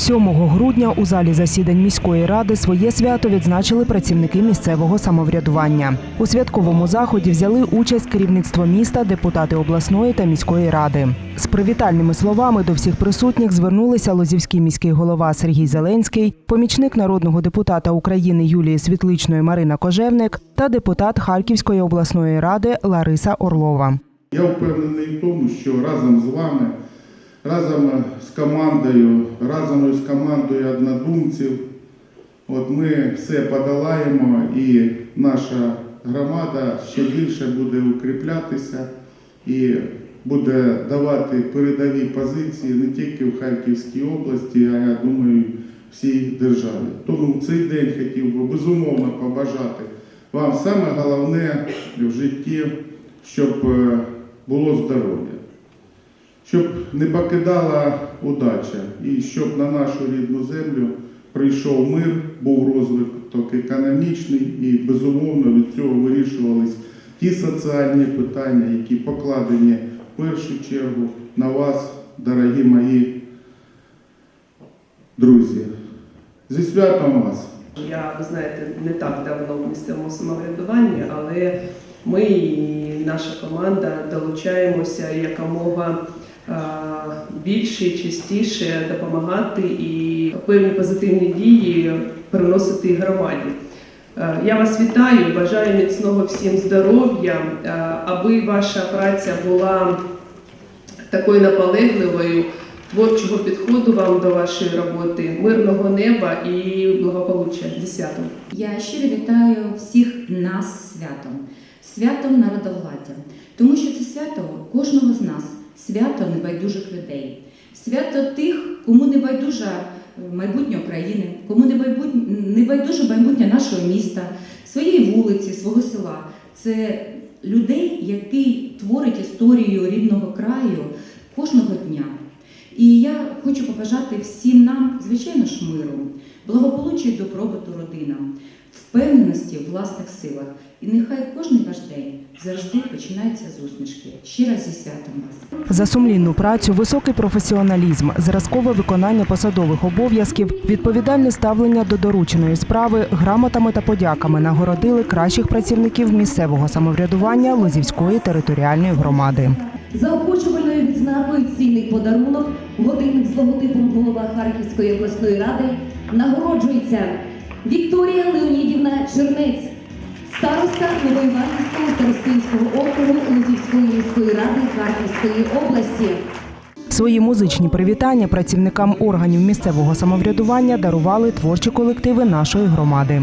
7 грудня у залі засідань міської ради своє свято відзначили працівники місцевого самоврядування. У святковому заході взяли участь керівництво міста, депутати обласної та міської ради. З привітальними словами до всіх присутніх звернулися Лозівський міський голова Сергій Зеленський, помічник народного депутата України Юлії Світличної Марина Кожевник та депутат Харківської обласної ради Лариса Орлова. Я впевнений в тому, що разом з вами, разом з командою, разом з командою однодумців, от ми все подолаємо і наша громада ще більше буде укріплятися і буде давати передові позиції не тільки в Харківській області, а я думаю, всій державі. Тому в цей день хотів би безумовно побажати вам саме головне в житті, щоб е, було здоров'я, щоб не покидала удача і щоб на нашу рідну землю прийшов мир, був розвиток економічний і безумовно від цього вирішувались ті соціальні питання, які покладені в першу чергу на вас, дорогі мої друзі. Зі святом вас! Я, ви знаєте, не так давно в місцевому самоврядуванні, але ми і наша команда долучаємося якомога більше частіше допомагати і певні позитивні дії приносити громаді. Е, Я вас вітаю, бажаю міцного всім здоров'я, е, аби ваша праця була такою наполегливою, творчого підходу вам до вашої роботи, мирного неба і благополуччя. Зі святом. Я щиро вітаю всіх нас святом, святом народовладдя, тому що це свято кожного з нас, свято небайдужих людей, свято тих, кому не байдуже майбутнє України, кому не байдуже майбутнє нашого міста, своєї вулиці, свого села. Це людей, які творять історію рідного краю кожного дня. І я хочу побажати всім нам, звичайно ж, миру, благополуччя і добробуту родинам, впевненості в власних силах. І нехай кожний ваш день завжди починається з усмішки. Раз зі святом вас. За сумлінну працю, високий професіоналізм, зразкове виконання посадових обов'язків, відповідальне ставлення до дорученої справи, грамотами та подяками нагородили кращих працівників місцевого самоврядування Лозівської територіальної громади. Заохочувальною відзнакою цінний подарунок, годинник з логотипом голова Харківської обласної ради нагороджується Вікторія Леонідівна Чернець, староста Новоіванівського старостинського округу Лозівської міської ради Харківської області. Свої музичні привітання працівникам органів місцевого самоврядування дарували творчі колективи нашої громади.